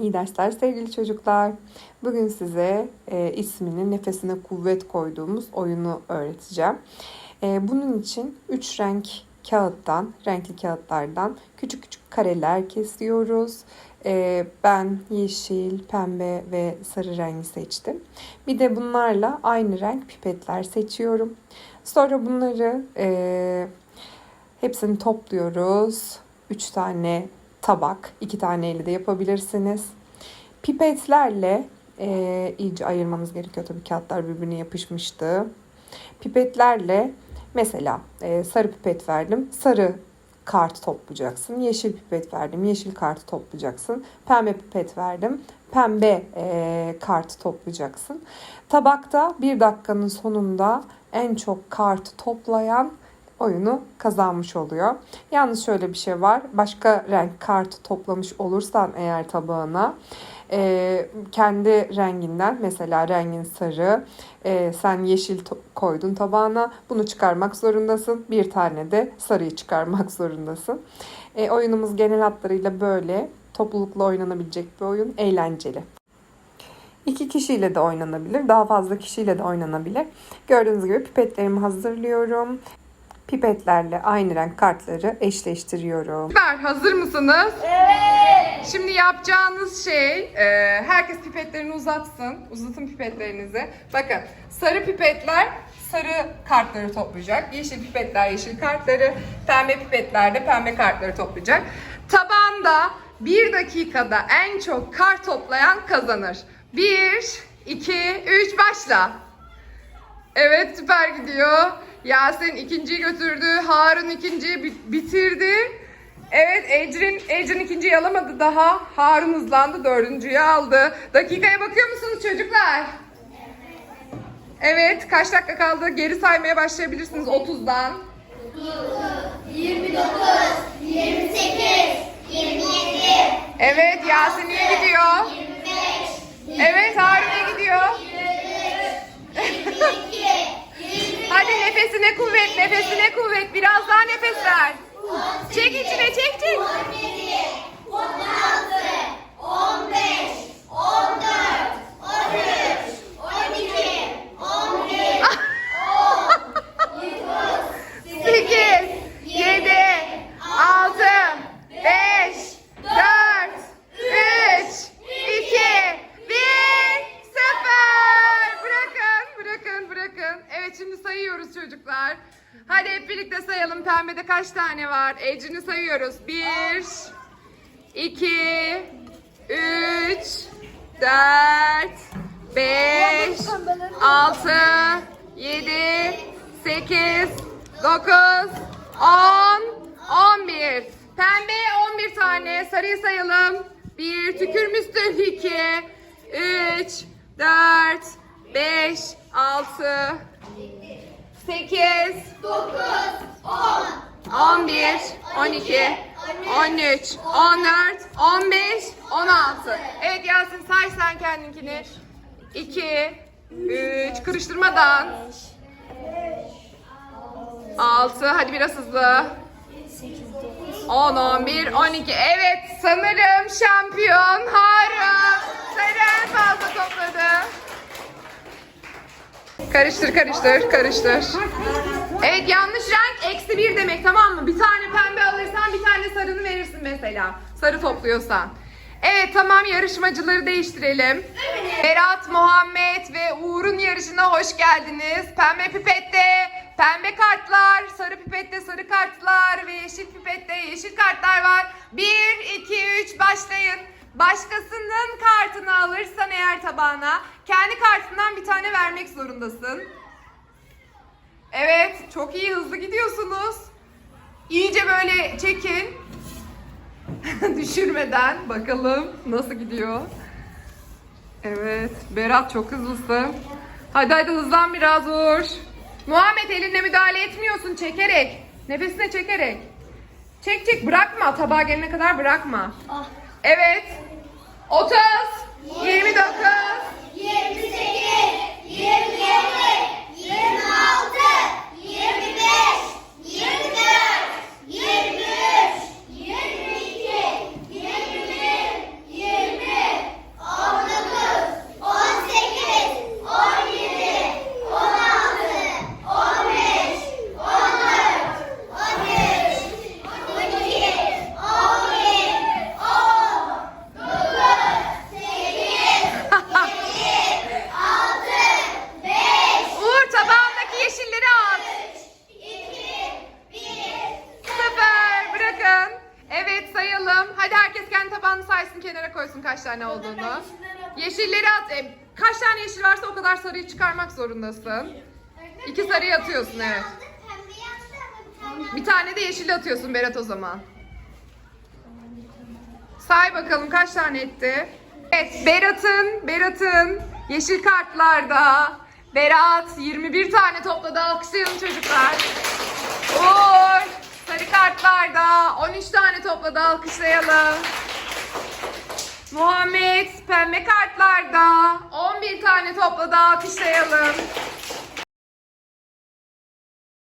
İyi dersler sevgili çocuklar. Bugün size e, ismini nefesine kuvvet koyduğumuz oyunu öğreteceğim. E, bunun için 3 renk kağıttan, renkli kağıtlardan küçük küçük kareler kesiyoruz. E, ben yeşil, pembe ve sarı rengi seçtim. Bir de bunlarla aynı renk pipetler seçiyorum. Sonra bunları e, hepsini topluyoruz. 3 tane tabak, iki taneyle de yapabilirsiniz. Pipetlerle e, iyice ayırmanız gerekiyor tabii kağıtlar birbirine yapışmıştı. Pipetlerle mesela e, sarı pipet verdim, sarı kart toplayacaksın. Yeşil pipet verdim, yeşil kart toplayacaksın. Pembe pipet verdim, pembe e, kart toplayacaksın. Tabakta bir dakikanın sonunda en çok kart toplayan oyunu kazanmış oluyor. Yalnız şöyle bir şey var. Başka renk kart toplamış olursan eğer tabağına e, kendi renginden mesela rengin sarı e, sen yeşil koydun tabağına bunu çıkarmak zorundasın. Bir tane de sarıyı çıkarmak zorundasın. E, oyunumuz genel hatlarıyla böyle. Toplulukla oynanabilecek bir oyun. Eğlenceli. İki kişiyle de oynanabilir. Daha fazla kişiyle de oynanabilir. Gördüğünüz gibi pipetlerimi hazırlıyorum. Pipetlerle aynı renk kartları eşleştiriyorum. Süper. Hazır mısınız? Evet. Şimdi yapacağınız şey, e, herkes pipetlerini uzatsın. Uzatın pipetlerinizi. Bakın, sarı pipetler sarı kartları toplayacak. Yeşil pipetler yeşil kartları, pembe pipetler de pembe kartları toplayacak. Tabanda bir dakikada en çok kart toplayan kazanır. 1, 2, 3 başla. Evet süper gidiyor. Yasin ikinciyi götürdü. Harun ikinciyi bi- bitirdi. Evet Ecrin, Ecrin ikinciyi alamadı daha. Harun hızlandı dördüncüyü aldı. Dakikaya bakıyor musunuz çocuklar? Evet kaç dakika kaldı? Geri saymaya başlayabilirsiniz 30'dan. 29, 28, 27, Evet Yasin iyi gidiyor. 25, Evet Harun nefesine kuvvet, nefesine kuvvet. Biraz daha nefes ver. Çek içine, çek çek. 17, 16, 15, 14, 13, 12, 11, 8, 7, 6, 5, 4, 3, 2, 1, 0. Bırakın, bırakın, bırakın. Evet şimdi sayıyoruz çocuklar. Hadi hep birlikte sayalım. Pembede kaç tane var? Ecrin'i sayıyoruz. 1, 2, 3, 4, 5, 6, 7, 8, 9, 10, 11. Pembe 11 tane. Sarıyı sayalım. 1, tükürmüşsün 2, 3, 4, 5, 6, 8, 9, 10, 11, 12, 13, 14, 15, 16. Evet Yasin say sen kendinkini. 2, 3, karıştırmadan. 6, hadi biraz hızlı. 10, 11, 12. Evet sanırım şampiyon Harun. Sarı en fazla topladı. Karıştır karıştır karıştır. Evet yanlış renk eksi bir demek tamam mı? Bir tane pembe alırsan bir tane sarını verirsin mesela. Sarı topluyorsan. Evet tamam yarışmacıları değiştirelim. Berat, Muhammed ve Uğur'un yarışına hoş geldiniz. Pembe pipette pembe kartlar, sarı pipette sarı kartlar ve yeşil pipette yeşil kartlar var. 1, 2, 3 başlayın. Başkasının kartını alırsan eğer tabağına kendi kartından bir tane vermek zorundasın. Evet, çok iyi hızlı gidiyorsunuz. İyice böyle çekin. Düşürmeden bakalım nasıl gidiyor. Evet, Berat çok hızlısın. Hadi hadi hızlan biraz Uğur. Muhammed elinle müdahale etmiyorsun çekerek. Nefesine çekerek. Çek çek bırakma tabağa gelene kadar bırakma. Evet. 30, 29, kaç tane olduğunu. Yeşilleri at. e, kaç tane yeşil varsa o kadar sarıyı çıkarmak zorundasın. İki sarıyı atıyorsun evet. Bir tane de yeşil atıyorsun Berat o zaman. Say bakalım kaç tane etti? Evet Berat'ın Berat'ın yeşil kartlarda Berat 21 tane topladı. Alkışlayalım çocuklar. Uğur sarı kartlarda 13 tane topladı. Alkışlayalım. Muhammed pembe kartlarda 11 tane topladı. Alkışlayalım.